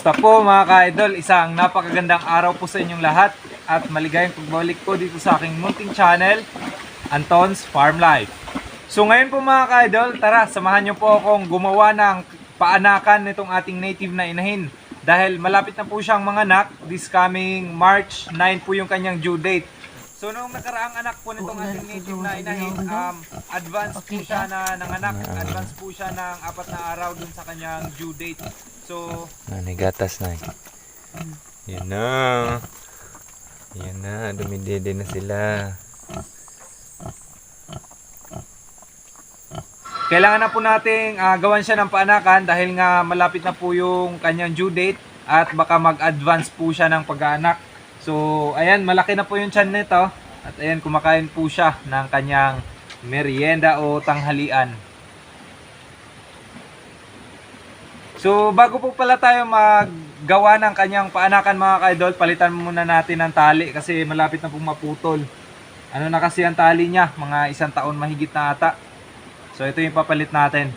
Kumusta po mga ka-idol? Isang napakagandang araw po sa inyong lahat at maligayang pagbalik po dito sa aking munting channel, Anton's Farm Life. So ngayon po mga ka-idol, tara samahan niyo po akong gumawa ng paanakan nitong ating native na inahin. Dahil malapit na po siyang manganak, this coming March 9 po yung kanyang due date. So nung nakaraang anak po nitong ating native na inahin, um, advance po siya na nanganak, advance po siya ng apat na araw dun sa kanyang due date. So Nanay gatas na. Yan na. Yan na, dumidede na sila. Kailangan na po nating ah, gawan siya ng paanakan dahil nga malapit na po yung kanyang due date at baka mag-advance po siya ng pag-aanak. So, ayan, malaki na po yung tiyan nito. At ayan, kumakain po siya ng kanyang merienda o tanghalian. So, bago po pala tayo maggawa ng kanyang paanakan mga kaidol, palitan muna natin ng tali kasi malapit na pong maputol. Ano na kasi ang tali niya? Mga isang taon mahigit na ata. So ito yung papalit natin.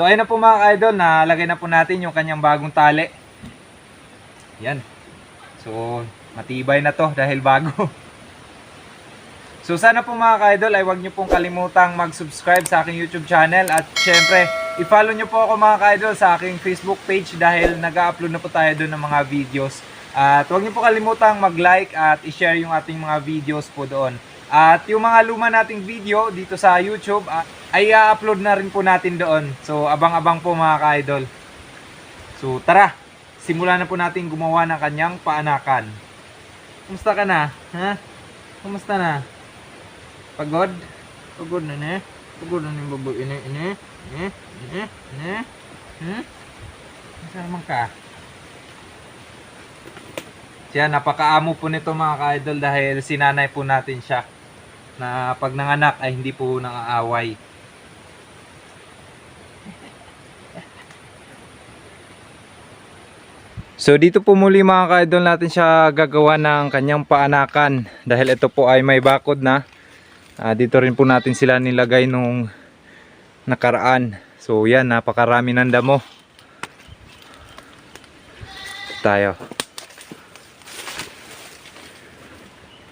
So ayun na po mga ka-idol, nalagay na po natin yung kanyang bagong tali. Yan. So matibay na to dahil bago. So sana po mga ka-idol ay huwag nyo pong kalimutang mag-subscribe sa aking YouTube channel at syempre i-follow nyo po ako mga ka-idol sa aking Facebook page dahil nag-upload na po tayo doon ng mga videos. At huwag nyo po kalimutang mag-like at i-share yung ating mga videos po doon. At yung mga luma nating video dito sa YouTube ah, ay i-upload na rin po natin doon. So abang-abang po mga ka-idol. So tara, simulan na po natin gumawa ng kanyang paanakan. Kumusta ka na? Ha? Kumusta na? Pagod? Pagod na ne? Pagod na ni baboy ini ini ini ini ini. Hmm? Saan naman ka? Siya, napakaamo po nito mga ka-idol dahil sinanay po natin siya na pag nanganak ay hindi po nangaaway. So dito po muli mga ka-idol natin siya gagawa ng kanyang paanakan dahil ito po ay may bakod na. Ah, dito rin po natin sila nilagay nung nakaraan. So yan, napakarami ng damo. Tayo.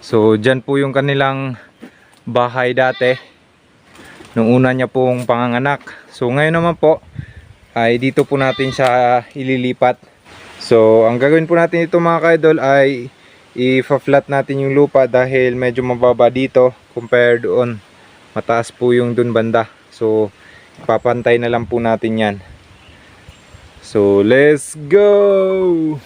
So dyan po yung kanilang bahay dati. Nung una niya pong panganganak. So ngayon naman po ay dito po natin siya ililipat. So ang gagawin po natin ito mga kaidol ay i-flat natin yung lupa dahil medyo mababa dito compare doon. Mataas po yung dun banda. So ipapantay na lang po natin yan. So let's go!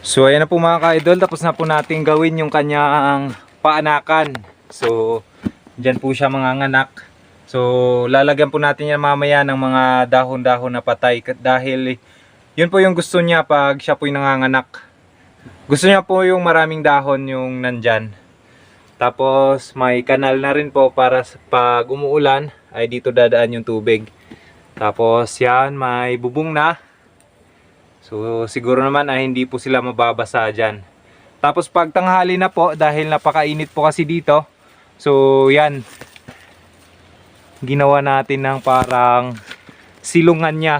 So ayan na po mga ka-idol, tapos na po natin gawin yung kanyang paanakan. So dyan po siya mga nganak. So lalagyan po natin yan mamaya ng mga dahon-dahon na patay dahil yun po yung gusto niya pag siya po yung nanganganak. Gusto niya po yung maraming dahon yung nandyan. Tapos may kanal na rin po para pag umuulan ay dito dadaan yung tubig. Tapos yan may bubong na. So siguro naman ay hindi po sila mababasa dyan. Tapos pag tanghali na po dahil napakainit po kasi dito. So yan. Ginawa natin ng parang silungan niya.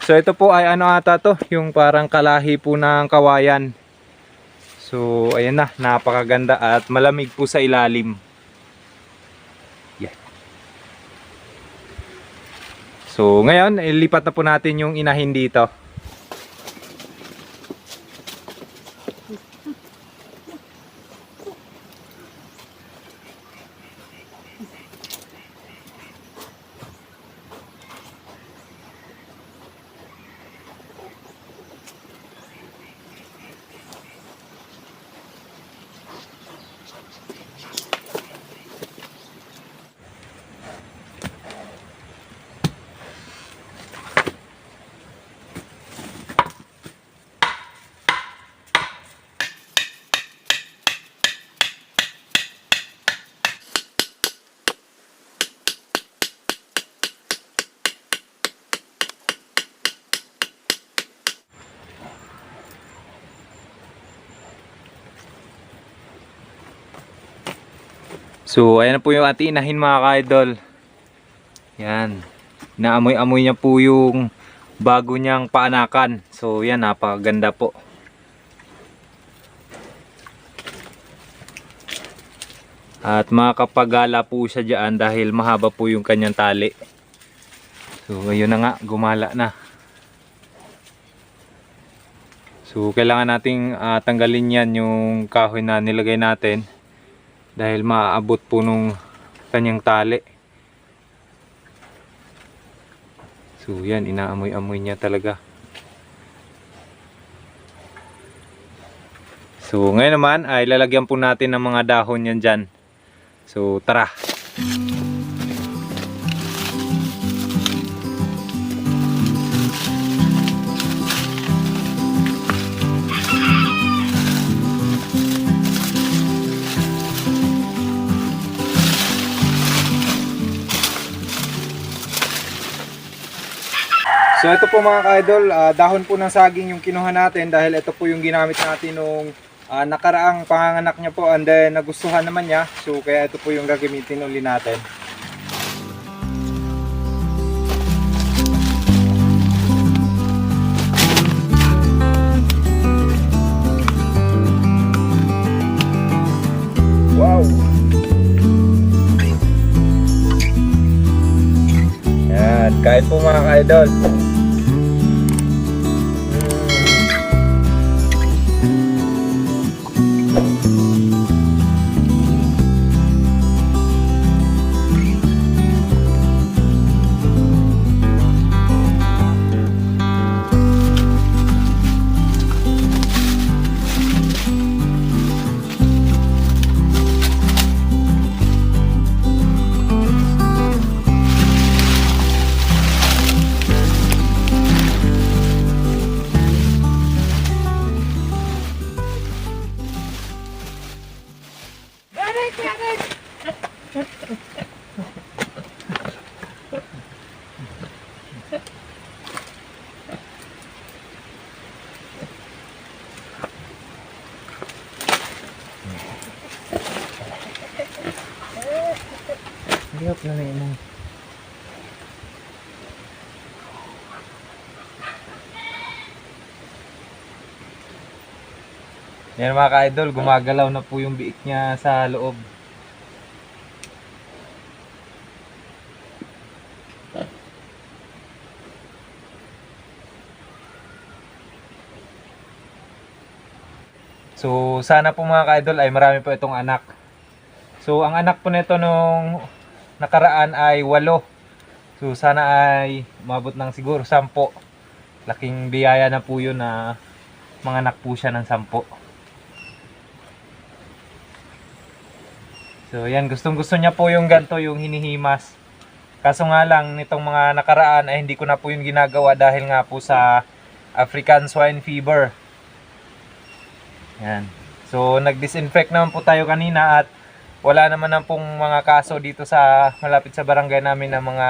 So ito po ay ano ata to, yung parang kalahi po ng kawayan. So ayan na, napakaganda at malamig po sa ilalim. Yan. So ngayon, ilipat na po natin yung inahin dito. So, ayan po yung ating inahin mga ka-idol. Yan. Naamoy-amoy niya po yung bago niyang paanakan. So, yan, napakaganda po. At makakapagala po siya dyan dahil mahaba po yung kanyang tali. So, ayun na nga, gumala na. So, kailangan nating ah, tanggalin yan yung kahoy na nilagay natin dahil maaabot po nung kanyang tali. So yan, inaamoy-amoy niya talaga. So ngayon naman ay lalagyan po natin ng mga dahon yan dyan. So tara! So ito po mga ka-idol, ah, dahon po ng saging yung kinuha natin dahil ito po yung ginamit natin nung ah, nakaraang panganganak niya po and then nagustuhan naman niya. So kaya ito po yung gagamitin uli natin. Wow! Yan, kain po mga ka-idol. Yan mga ka-idol, gumagalaw na po yung biik niya sa loob. So, sana po mga ka-idol ay marami po itong anak. So, ang anak po nito nung nakaraan ay walo. So, sana ay mabot ng siguro sampo. Laking biyaya na po yun na mga anak po siya ng sampo. So yan, gustong gusto niya po yung ganto, yung hinihimas. Kaso nga lang, nitong mga nakaraan ay hindi ko na po yung ginagawa dahil nga po sa African swine fever. Yan. So nag-disinfect naman po tayo kanina at wala naman na pong mga kaso dito sa malapit sa barangay namin ng mga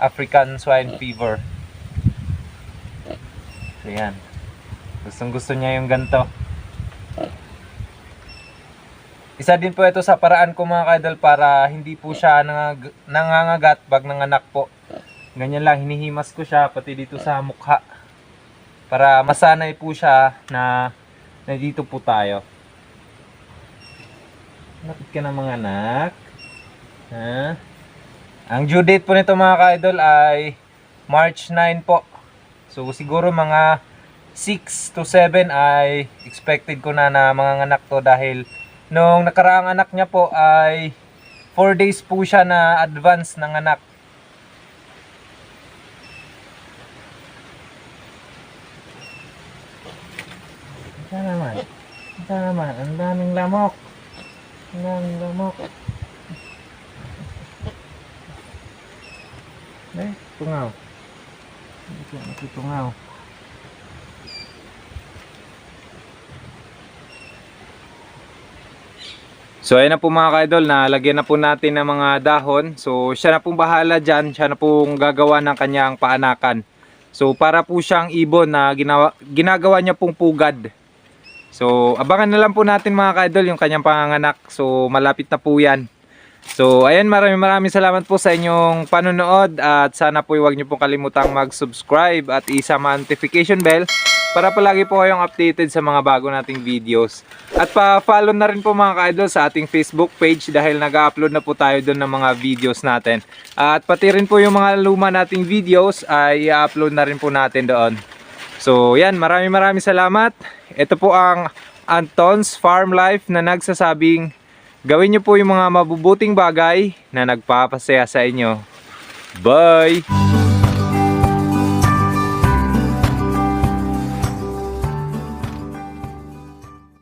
African swine fever. So yan. Gustong gusto niya yung ganto. Isa din po ito sa paraan ko mga kaidol para hindi po siya nangag- nangangagat pag nanganak po. Ganyan lang, hinihimas ko siya pati dito sa mukha. Para masanay po siya na nandito po tayo. Lapit ka na mga anak. Ha? Ang due date po nito mga ka-idol ay March 9 po. So siguro mga 6 to 7 ay expected ko na na mga anak to dahil nung nakaraang anak niya po ay 4 days po siya na advance ng anak. Ito naman. Ito naman. Ang daming lamok. Ang daming lamok. Eh, tungaw. Ito, ito tungaw. So ayun na po mga ka-idol, nalagyan na po natin ng mga dahon. So siya na pong bahala dyan, siya na pong gagawa ng kanyang paanakan. So para po siyang ibon na ginawa, ginagawa niya pong pugad. So abangan na lang po natin mga ka-idol yung kanyang panganganak. So malapit na po yan. So ayan maraming maraming salamat po sa inyong panonood at sana po huwag niyo pong kalimutang mag-subscribe at isama notification bell para palagi po kayong updated sa mga bago nating videos. At pa-follow na rin po mga ka-idol sa ating Facebook page dahil nag-upload na po tayo doon ng mga videos natin. At pati rin po yung mga luma nating videos ay i-upload na rin po natin doon. So yan, maraming maraming salamat. Ito po ang Anton's Farm Life na nagsasabing gawin niyo po yung mga mabubuting bagay na nagpapasaya sa inyo. Bye!